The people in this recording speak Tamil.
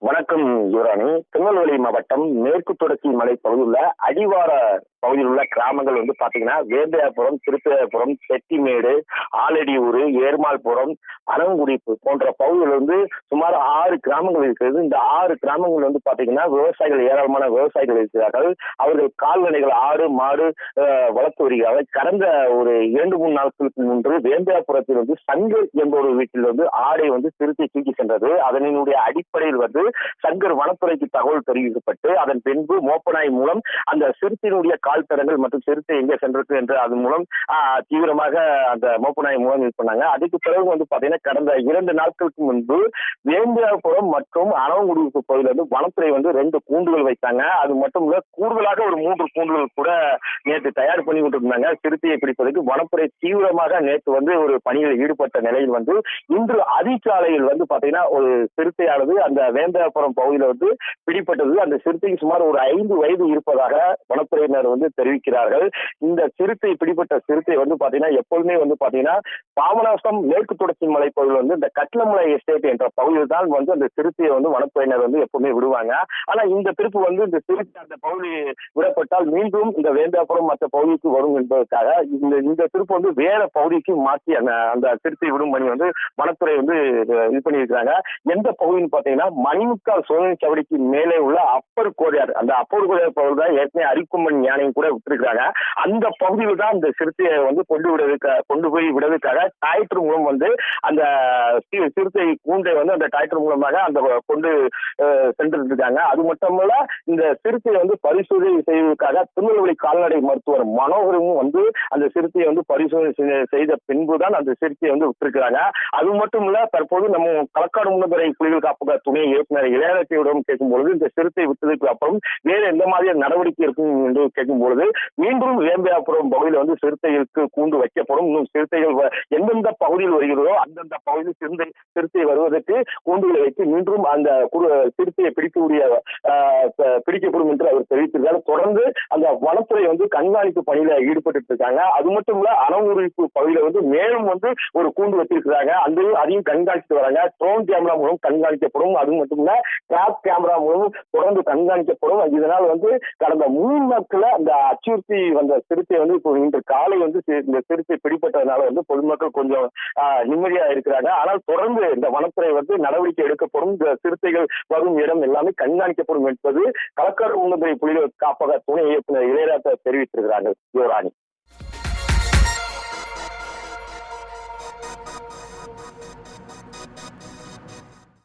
வணக்கம் யுவராணி. திருநெல்வேலி மாவட்டம் மேற்கு தொடர்ச்சி மலை பகுதியில் உள்ள அடிவார பகுதியில் உள்ள கிராமங்கள் வந்து பாத்தீங்கன்னா வேந்தையாபுரம் திருப்பதியாபுரம் செட்டிமேடு ஆலடியூர் ஏர்மாள்புரம் அரங்குடிப்பு போன்ற பகுதிகள் வந்து சுமார் ஆறு கிராமங்கள் இருக்கிறது. இந்த ஆறு கிராமங்கள் வந்து பாத்தீங்கன்னா விவசாயிகள் ஏராளமான விவசாயிகள் இருக்கிறார்கள். அவர்கள் கால்நடைகள் ஆடு மாடு வளர்த்து வருகிறார்கள். கடந்த ஒரு இரண்டு மூணு நாட்களுக்கு முன்பு வேந்தையாபுரத்தில் வந்து சங்கர் என்ற ஒரு வீட்டில் வந்து ஆடை வந்து திருத்தி தூக்கி சென்றது. அதனுடைய அடிப்படையில் வந்து சங்கர் வனத்துறைக்கு தகவல் தெரிவிக்கப்பட்டு அதன் பின்பு மோப்பநாய் மூலம் அந்த சிறுத்தையினுடைய கால்தடங்கள் மற்றும் சிறுத்தை எங்கே சென்றது என்று அதன் மூலம் தீவிரமாக அந்த மோப்பநாய் மூலம் இது பண்ணாங்க. அதுக்கு பிறகு வந்து பாத்தீங்கன்னா கடந்த இரண்டு நாட்களுக்கு முன்பு வேந்தியாபுரம் மற்றும் அனவங்குடிப்பு பகுதியில் வந்து வனத்துறை வந்து ரெண்டு கூண்டுகள் வைத்தாங்க. அது மட்டும் இல்ல கூடுதலாக ஒரு மூன்று கூண்டுகள் கூட நேற்று தயார் பண்ணி கொண்டிருந்தாங்க. சிறுத்தையை பிடிப்பதற்கு வனத்துறை தீவிரமாக நேற்று வந்து ஒரு பணியில் ஈடுபட்ட நிலையில் வந்து இன்று அதிகாலையில் வந்து பாத்தீங்கன்னா ஒரு சிறுத்தையானது அந்த வேந்தாபுரம் பகுதியில் வந்து பிடிப்பட்டது அந்த சிறுத்தைக்கு சுமார் ஒரு ஐந்து வயது இருப்பதாக வனத்துறையினர் வந்து தெரிவிக்கிறார்கள். இந்த சிறுத்தை பிடிப்பட்ட சிறுத்தை வந்து பாத்தீங்கன்னா எப்பொழுதுமே வந்து பாத்தீங்கன்னா பாபநாசம் மேற்கு தொடர்ச்சி மலை பகுதியில் வந்து இந்த கட்லமலை எஸ்டேட் என்ற பகுதியில் தான் வந்து அந்த சிறுத்தையை வந்து வனத்துறையினர் வந்து எப்பவுமே விடுவாங்க. ஆனா இந்த திருப்பு வந்து இந்த சிறுத்தை அந்த பகுதி விடப்பட்டால் மீண்டும் இந்த வேந்தாபுரம் மற்ற பகுதிக்கு வரும் என்பதற்காக இந்த இந்த திருப்பு வந்து வேற பகுதிக்கு மாற்றி அந்த அந்த சிறுத்தை விடும் பணி வந்து வனத்துறை வந்து இது பண்ணியிருக்கிறாங்க. எந்த பகுதின்னு பாத்தீங்கன்னா மணிமுக்கால் சோதனை சவடிக்கு மேலே உள்ள அப்பர் கோடையார் அந்த அப்பர் கோரியார் பகுதி தான் ஏற்கனவே அரிக்கும்மன் ஆணையம் கூட விட்டுருக்காங்க அந்த பகுதியில் தான் அந்த சிறுத்தையை வந்து கொண்டு விடுவதற்காக கொண்டு போய் விடுவதற்காக டாய்டர் மூலம் வந்து அந்த சிறுத்தை கூண்டை வந்து அந்த டாய்டர் மூலமாக அந்த கொண்டு சென்றுட்டு இருக்காங்க அது மட்டுமல்ல இந்த சிறுத்தையை வந்து பரிசோதனை செய்வதற்காக திருநெல்வேலி கால்நடை மருத்துவர் மனோகரமும் வந்து அந்த சிறுத்தையை வந்து பரிசோதனை செய்த பின்புதான் அந்த சிறுத்தையை வந்து விட்டுருக்காங்க அது மட்டும் இல்ல தற்போது நம்ம களக்காடு முன்னதுரை புலிகள் காப்பக துணை இயக்குனர் இளையராட்சியிடம் கேட்கும்பொழுது இந்த சிறுத்தை விட்டதுக்கு அப்புறம் வேறு எந்த மாதிரியான நடவடிக்கை இருக்கும் என்று பொழுது மீண்டும் வேம்பியாபுரம் பகுதியில் வந்து சிறுத்தைகளுக்கு கூண்டு வைக்கப்படும். இன்னும் சிறுத்தைகள் எந்தெந்த பகுதியில் வருகிறதோ அந்தந்த பகுதியில் சிறுத்தை சிறுத்தை வருவதற்கு கூண்டுகளை வைத்து மீண்டும் அந்த சிறுத்தையை பிடிக்கக்கூடிய பிடிக்கப்படும் என்று அவர் தெரிவித்திருக்காரு தொடர்ந்து அந்த வனத்துறை வந்து கண்காணிப்பு பணியில ஈடுபட்டு இருக்காங்க. அது மட்டும் இல்ல அணவுரிப்பு பகுதியில வந்து மேலும் வந்து ஒரு கூண்டு வச்சிருக்கிறாங்க அந்த அதையும் கண்காணித்து வராங்க. ட்ரோன் கேமரா மூலம் கண்காணிக்கப்படும். அது மட்டும் இல்ல டிராப் கேமரா மூலம் தொடர்ந்து கண்காணிக்கப்படும். இதனால் வந்து கடந்த மூணு நாட்கள அந்த அச்சுறுத்தி வந்த சிறுத்தை வந்து இப்போ இன்று காலை வந்து இந்த சிறுத்தை பிடிப்பட்டதுனால வந்து பொதுமக்கள் கொஞ்சம் ஆஹ், நிம்மதியா இருக்கிறாங்க. ஆனால் தொடர்ந்து இந்த வனத்துறை வந்து நடவடிக்கை எடுக்கப்படும். இந்த சிறுத்தைகள் வரும் இடம் எல்லாமே கண்காணிக்கப்படும் என்பது கலக்கர் உன்னதுரை புலிகள் காப்பக துணை இயக்குனர் இளையராஜா தெரிவித்திருக்கிறார்கள். யுவராணி.